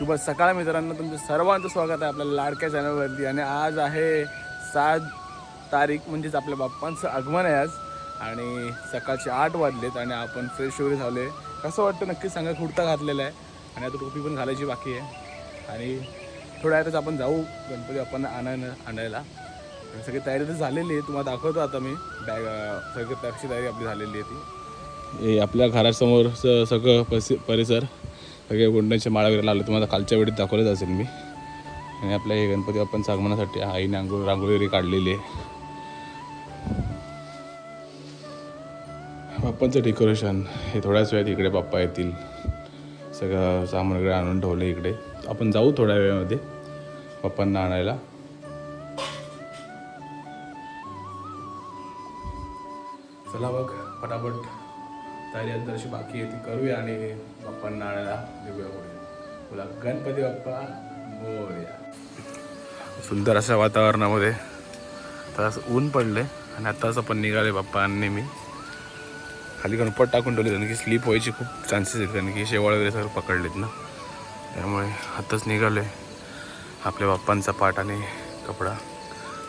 शुभ सकाळ मित्रांनो तुमचं सर्वांचं स्वागत आहे आपल्या लाडक्या चॅनलवरती. आणि आज आहे सात तारीख म्हणजेच आपल्या बाप्पांचं आगमन आहे आज. आणि सकाळचे आठ वाजलेत आणि आपण फ्रेश वगैरे झाले कसं वाटतं नक्कीच सांगा कुर्ता घातलेला आहे. आणि आता टोपी पण घालायची बाकी आहे. आणि थोड्या वेळातच आपण जाऊ गणपती आपण आणायला आणायला. आणि सगळी तयारी तर झालेली आहे. तुम्हाला दाखवतो आता मी. बॅग सगळी त्याची तयारी आपली झालेली आहे ती. आपल्या घरासमोरचं सगळं परिसर. सगळे गोंड्यांचे माळा वगैरे लावले. तुम्हाला कालच्या वेळेत दाखवलंच असेल मी. आणि आपल्या हे गणपती बाप्पांचं आगमनासाठी आईने आंघोळ रांगोळी वगैरे काढलेली आहे. बाप्पांचं डेकोरेशन हे थोड्याच वेळात इकडे बाप्पा येतील. सगळं सामान वगैरे आणून ठेवलं इकडे. आपण जाऊ थोड्या वेळामध्ये बाप्पांना आणायला. चला बघ फटाफट. तयारी आता अशी बाकी आहे ती करूया आणि बाप्पांना आणायला देऊया पुढे. बोला गणपती बाप्पा मोरया सुंदर अशा वातावरणामध्ये. तास असं ऊन पडले आणि आत्ताच आपण निघाले बाप्पा आणि मी. खाली गणपत टाकून ठेवले कारण की स्लीप व्हायची खूप चान्सेस आहेत कारण की शेवाळ वगैरे सगळं पकडलेत ना. त्यामुळे आताच निघाले. आपल्या बाप्पांचा पाठ आणि कपडा.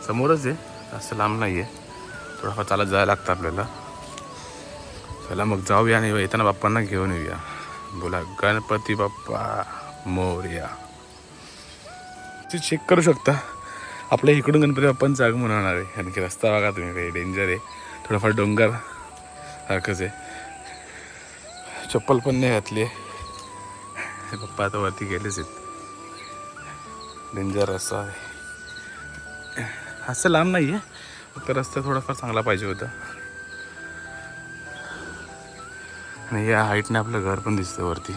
समोरच आहे जास्त लांब नाही आहे थोडाफार चालत जायला लागतं आपल्याला. चला मग जाऊया आणि येताना बाप्पांना घेऊन येऊया. बोला गणपती बाप्पा मोर्या. ते चेक करू शकता. आपल्या इकडून गणपती बाप्पांचं आगमन होणार आहे. कारण की रस्ता बघा तुम्ही काही डेंजर आहे. थोडंफार डोंगर सारखंच आहे. चप्पल पण नाही घातली आहे. पप्पा आता वरती गेलेच आहेत. डेंजर रस्ता आहे. असं लांब नाही आहे फक्त रस्ता थोडाफार चांगला पाहिजे होता. आणि या हाईटने आपलं घर पण दिसतं वरती.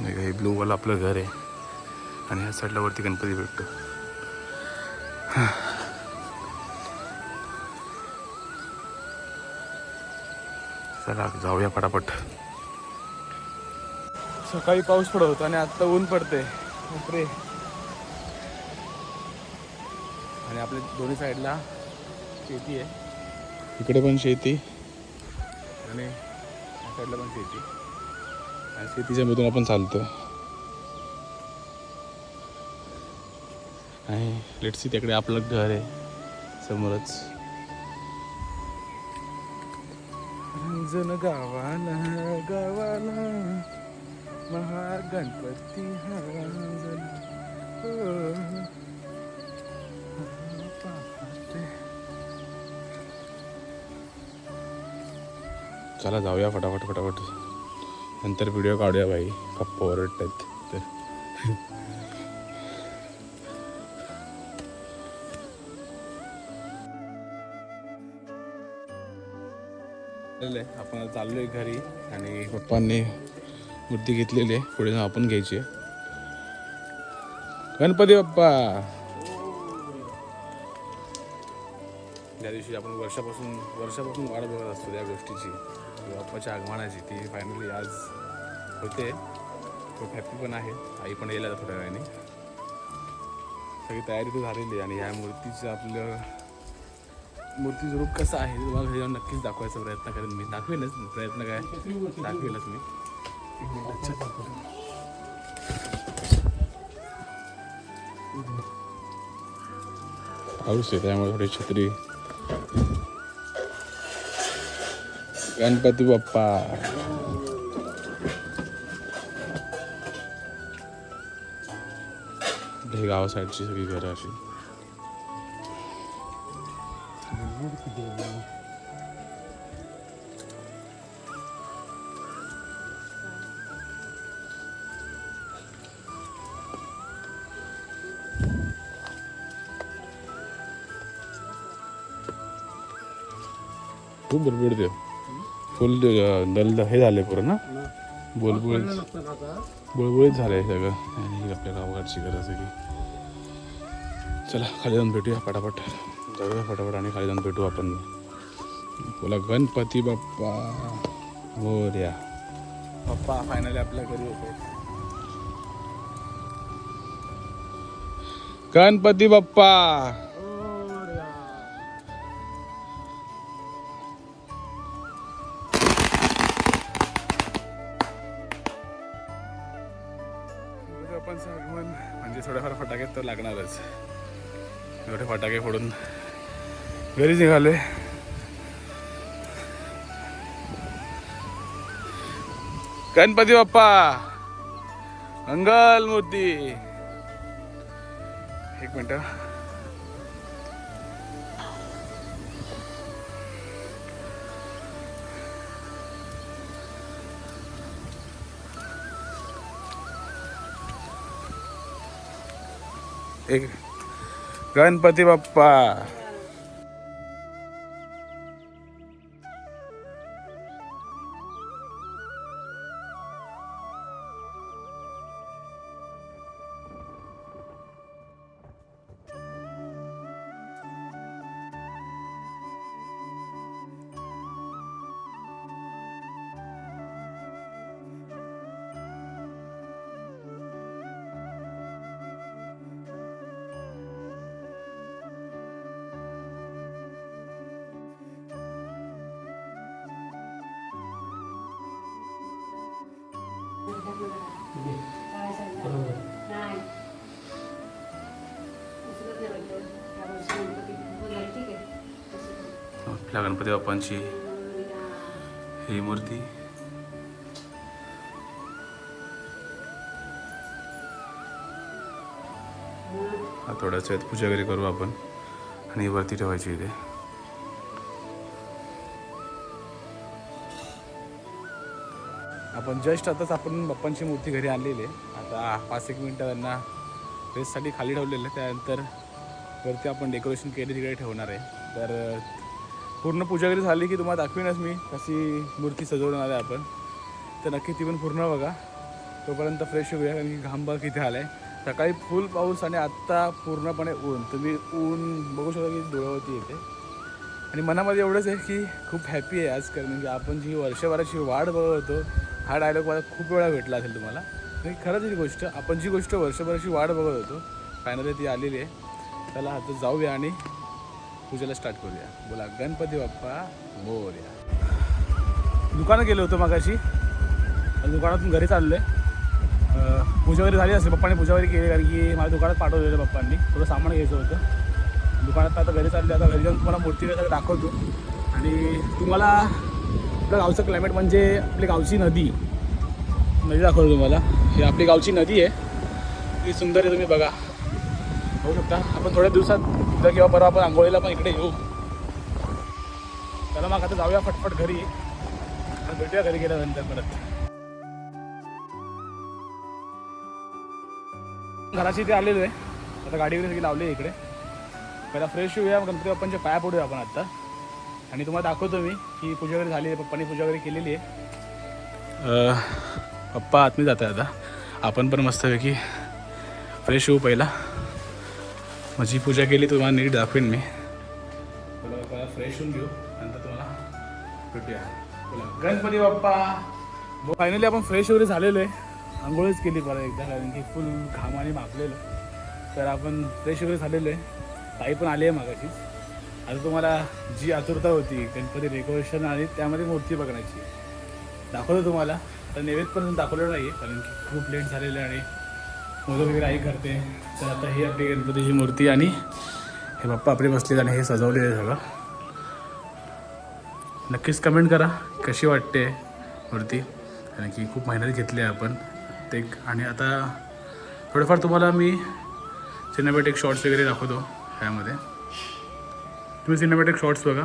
नाही हे ब्लू वाला आपलं घर आहे. आणि ह्या साईडला वरती गणपती भेटतो. चला जाऊया पटापट. सकाळी पाऊस पडत होता आणि आत्ता ऊन पडते आणि आपल्या दोन्ही साईडला शेती आहे. इकडे पण शेती. आणि साईडला पण शेती. आणि शेतीच्या मधून आपण चालतो आणि लेटसी तिकडे आपलं घर आहे. समोरच. रंजन गावाला गावाला. महागणपती हा. चला जाऊया फटाफट फटाफट. नंतर व्हिडिओ काढूया भाई. पप्पा ओरडतात तर. चाललंय. आपण आता चाललोय घरी आणि पप्पांनी मूर्ती घेतलेली आहे. पुढे जाऊन आपण घ्यायची आहे. गणपती बाप्पा! ज्या दिवशी आपण वर्षापासून वर्षापासून वाट बघत असतो त्या गोष्टीची. बाप्पाच्या आगमनाची ती फायनली आज होते. खूप हॅपी पण आहे. आई पण येईल आता थोड्या वेळाने. सगळी तयारी तर झालेली आहे आणि ह्या मूर्तीचं आपलं मूर्तीचं रूप कसं आहे ते तुम्हाला घरी नक्कीच दाखवायचा प्रयत्न करेन मी. दाखवेलच प्रयत्न काय? दाखवेलच मी. पाऊस आहे त्यामुळे थोडी छत्री गणपती बाप्पा हे गावा साईडची सगळी घरं अशी खूप बरोबर देव फुल दल हे झाले पूर्ण. ना बोलबुळीत बुळबुळीत झालंय सगळं. आणि ही आपल्या गावाकडची घरं सगळी चला खाली जाऊन भेटूया पटापट. जाऊया फटाफट आणि खाली जाऊन भेटू आपण. बोला गणपती बाप्पा. मोर्या. बाप्पा फायनली आपल्या घरी होते. गणपती बाप्पा. गणपतीचं आगमन म्हणजे थोडेफार फटाके तर लागणारच. एवढे फटाके फोडून घरीच निघाले. गणपती बाप्पा मंगल मूर्ती एक मिनटं. एक गणपती बाप्पा. आपल्या गणपती बाप्पांची ही मूर्ती. हा थोड्याच वेळात पूजा वगैरे करू आपण. आणि वरती ठेवायची इथे. आपण जस्ट आताच आपण बाप्पांची मूर्ती घरी आणलेली आहे. आता पाच एक मिनटं त्यांना रेससाठी खाली ठेवलेलं आहे. त्यानंतर वरती आपण डेकोरेशन केले तिकडे ठेवणार आहे. तर पूर्ण पूजा घरी झाली की तुम्हाला दाखवीनच मी कशी मूर्ती सजवणार आहे आपण. तर नक्की ती पण पूर्ण बघा. तोपर्यंत फ्रेश होऊया कारण की घामबाग बघा किती आला आहे सकाळी फुल पाऊस आणि आत्ता पूर्णपणे ऊन. तुम्ही ऊन बघू शकता की डोळ्यावरती येते. आणि मनामध्ये एवढंच आहे की खूप हॅपी आहे आज कारण की आपण जी वर्षभराची वाट बघत होतो हा डायलॉग मला खूप वेळा भेटला असेल तुम्हाला. आणि खरंच ही गोष्ट आपण जी गोष्ट वर्षभराची वाट बघत होतो फायनली ती आलेली आहे. त्याला आता जाऊया आणि पूजेला स्टार्ट करूया. बोला गणपती बाप्पा मोर्या. दुकानात गेलो होतो मगाशी. दुकानातून घरी चाललो आहे पूजा वगैरे झाली असेल पप्पाने पूजा वगैरे केली कारण की मला दुकानात पाठवलेलं पप्पांनी. थोडं सामान घ्यायचं होतं. दुकानात आता घरी चालले आता घरी जाऊन तुम्हाला मूर्ती वगैरे दाखवतो. आणि तुम्हाला आपलं गावचं क्लायमेट म्हणजे आपली गावची नदी. नदी दाखवतो तुम्हाला. ही आपली गावची नदी आहे. ती सुंदर आहे तुम्ही बघा. होऊ शकता. आपण थोड्या दिवसात उद्या किंवा परवा आपण आंघोळीला पण इकडे येऊ. चला मग आता जाऊया फटफट घरी. भेटूया घरी गेल्यानंतर परत. घराची इथे आलेलो आहे. आता गाडी वगैरे सगळी लावली आहे इकडे. पहिला फ्रेश होऊया. गणपती बाप्पांच्या पाया पडूया आपण आत्ता आणि तुम्हाला दाखवतो मी की पूजा वगैरे झाली आहे पप्पांनी पूजा वगैरे केलेली आहे. पप्पा आतमध्ये जात आहे आता. आपण पण मस्तपैकी फ्रेश होऊ पहिला. माझी पूजा केली तुम्हाला नीट दाखवेन मी. पहिला फ्रेश होऊन घेऊ नंतर तुम्हाला भेटूया. बोला गणपती बाप्पा. फायनली आपण फ्रेश वगैरे झालेलो आहे. आंघोळच केली परत एकदा कारण की फुल घामाने मापलेलं. तर आपण फ्रेश वगैरे झालेलो आहे. ताई पण आली आहे मागाशीच. आता तुम्हाला जी आतुरता होती गणपती डेकोरेशन आणि त्यामध्ये मूर्ती बघण्याची. दाखवतो तुम्हाला. तर नैवेद्यपर्यंत दाखवलेलं नाही आहे कारण की खूप लेट झालेलं आहे आणि मुलं वगैरे आई करते. तर आता ही आपली गणपतीची मूर्ती आणि हे बाप्पा आपले बसलेत आणि हे सजवलेलं आहे सगळं. नक्कीच कमेंट करा कशी वाटते मूर्ती? कारण की खूप मेहनत घेतली आहे आपण ते आणि आता थोडंफार तुम्हाला मी सिनेमॅटिक शॉर्ट्स वगैरे दाखवतो ह्यामध्ये. तुम्ही सिनेमॅटिक शॉर्ट्स बघा.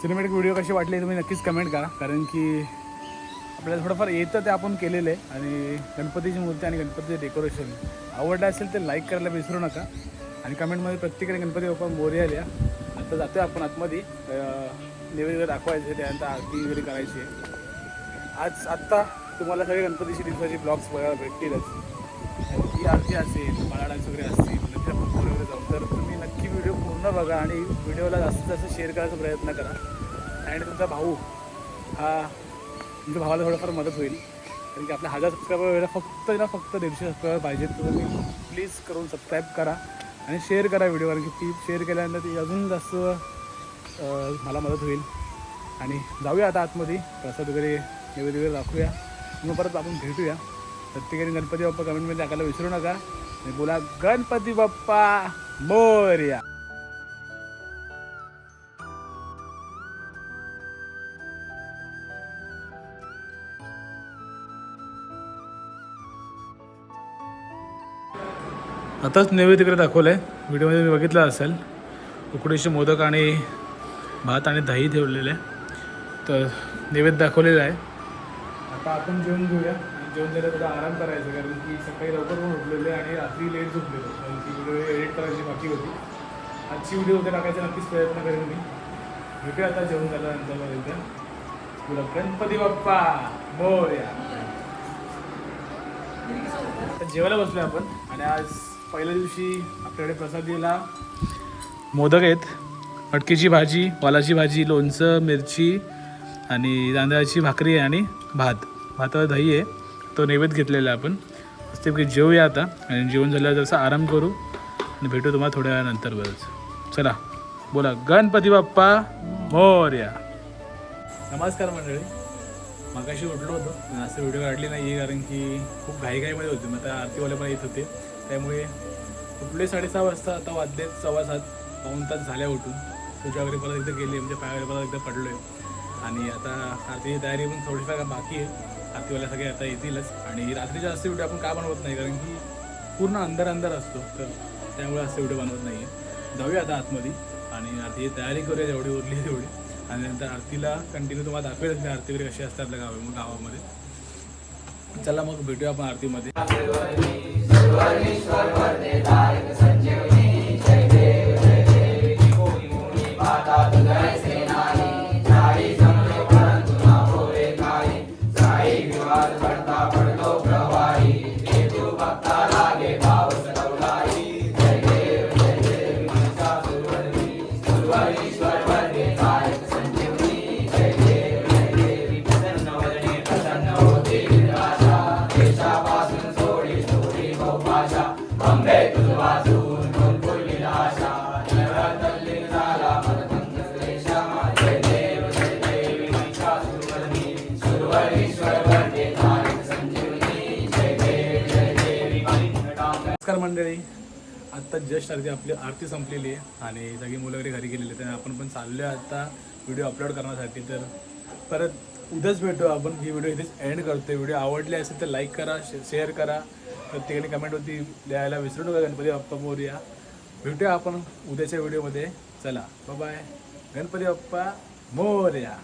सिनेमॅटिक व्हिडिओ कशी वाटले तुम्ही नक्कीच कमेंट करा कारण की आपल्याला थोडंफार येतं ते आपण केलेलं आहे. आणि गणपतीची मूर्ती आणि गणपतीचे डेकोरेशन आवडलं असेल तर लाईक करायला विसरू नका. आणि कमेंटमध्ये प्रत्येकाने गणपती बाप्पा मोर्या लिहा आता जातो आपण आतमध्ये. अं, नैवेद्य दाखवायचे त्यानंतर आरती वगैरे करायची आहे. आज आत्ता तुम्हाला सगळे गणपतीची दिवसाची ब्लॉग्स बघायला भेटतीलच. ही आरती असेल बाळा डान्स वगैरे असतील नंतर आपण वगैरे जाऊ तर तुम्ही नक्की व्हिडिओ पूर्ण पूर्ण बघा आणि व्हिडिओला जास्तीत जास्त शेअर करायचा प्रयत्न करा. आणि तुमचा भाऊ हा तुमच्या भावाला थोडंफार मदत होईल. कारण की आपल्या हजार सबस्क्रायबर फक्त ना फक्त दीडशे सबस्क्रायबर पाहिजेत. तर तुम्ही प्लीज करून सबस्क्राईब करा आणि शेअर करा व्हिडिओ कारण की ती शेअर केल्यानंतर ती अजून जास्त मला मदत होईल. आणि जाऊया आता आतमध्ये. प्रसाद वगैरे नैवेद्य वगैरे दाखवूया. मग परत आपण भेटूया. प्रत्येकाने गणपती बाप्पा कमेंटमध्ये टाकायला विसरू नका. आणि बोला गणपती बाप्पा मोर्या. आताच नैवेद्यकडे दाखवलं आहे व्हिडिओमध्ये मी बघितलं असेल. उकडीचे मोदक आणि भात आणि दही ठेवलेले. आहे तर नैवेद्य दाखवलेलं आहे. आता आपण जेवण घेऊया. आणि जेवण झालं थोडा आराम करायचा कारण की सकाळी लवकर पण उठलेले आणि रात्री लेट झोपलेलो कारण की व्हिडिओ एडिट करायची बाकी होती. आजची व्हिडिओ उद्या टाकायचा नक्कीच प्रयत्न करेन मी. भेटूया आता जेवण झाल्यानंतर मग इथे तुला गणपती बाप्पा! मोरया! आता जेवायला बसलोय आपण. आणि आज पहिल्या दिवशी आपल्याकडे प्रसादीला मोदक आहेत. मटकीची भाजी वालाची भाजी लोणचं मिरची आणि तांदळाची भाकरी आहे आणि भात. भातावर दही आहे. तो नैवेद्य घेतलेला आहे आपण. मस्तपैकी जेवूया आता. आणि जेवण झाल्यावर जसं आराम करू आणि भेटू तुम्हाला थोड्या वेळानंतर बरंच. चला बोला. गणपती बाप्पा मोर्या. नमस्कार मंडळी. मगाशी उठलो होतो. पण असं व्हिडिओ काढली नाही कारण की खूप घाईघाईमध्ये होते. मग आता आरतीवाले पण येत होते. त्यामुळे उठले साडेसहा वाजता आता वाजले सव्वा सात पाऊन तास झाल्या उठून. पूजा वगैरे परत एकदा गेली म्हणजे पाय वगैरे परत एकदा पडलो आहे आणि आता आरतीची तयारी पण थोडीफार बाकी आहे. आरतीवाल्या सगळे आता येतीलच. आणि रात्रीच्या असते व्हिडिओ आपण का बनवत नाही कारण की पूर्ण अंधार अंधार असतो. तर त्यामुळे असं व्हिडिओ बनवत नाही आहे जाऊया आता आतमध्ये. आणि आरतीची तयारी करूया जेवढी उरली तेवढी. आणि नंतर आरतीला कंटिन्यू तुम्हाला दाखवेल की आरती वगैरे कशी असते आपल्या गावा गावामध्ये. चला मग भेटूया आपण आरतीमध्ये. नमस्कार आत्ता जस्ट अगदी आपली आरती संपलेली आहे आणि सगळी मुलं वगैरे घरी गेलेली आहेत. आपण पण चाललो आहे आत्ता व्हिडिओ अपलोड करण्यासाठी. तर परत उद्याच भेटू आपण. ही व्हिडिओ इथेच एंड करतो व्हिडिओ आवडली असेल तर लाईक करा शेअर करा. प्रत्येकाने कमेंटवरती लिहायला विसरू नका गणपती बाप्पा मोर्या. भेटूया आपण उद्याच्या व्हिडिओमध्ये चला बाय गणपती बाप्पा मोर्या.